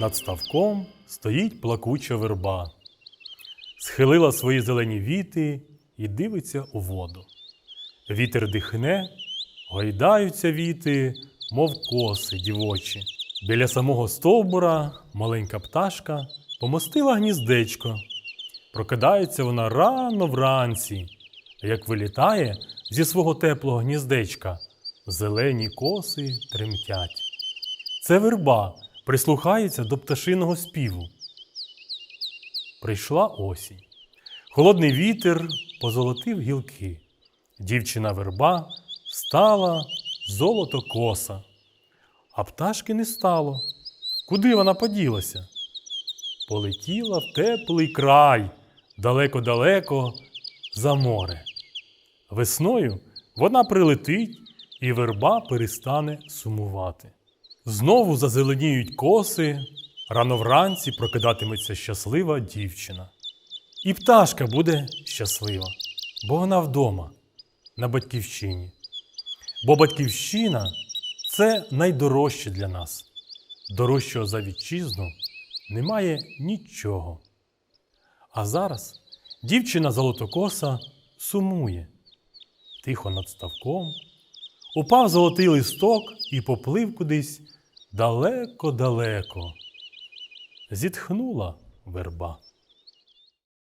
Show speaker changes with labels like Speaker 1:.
Speaker 1: Над ставком стоїть плакуча верба, схилила свої зелені віти і дивиться у воду. Вітер дихне, гойдаються віти, мов коси дівочі. Біля самого стовбура маленька пташка помостила гніздечко. Прокидається вона рано вранці, а як вилітає зі свого теплого гніздечка, зелені коси тремтять. Це верба прислухається до пташиного співу. Прийшла осінь. Холодний вітер позолотив гілки. Дівчина верба стала золото коса, а пташки не стало. Куди вона поділася? Полетіла в теплий край, далеко-далеко за море. Весною вона прилетить, і верба перестане сумувати. Знову зазеленіють коси, рано вранці прокидатиметься щаслива дівчина. І пташка буде щаслива, бо вона вдома, на батьківщині. Бо батьківщина це найдорожче для нас. Дорожчого за вітчизну немає нічого. А зараз дівчина золотокоса сумує. Тихо над ставком упав золотий листок і поплив кудись далеко-далеко. Зітхнула верба.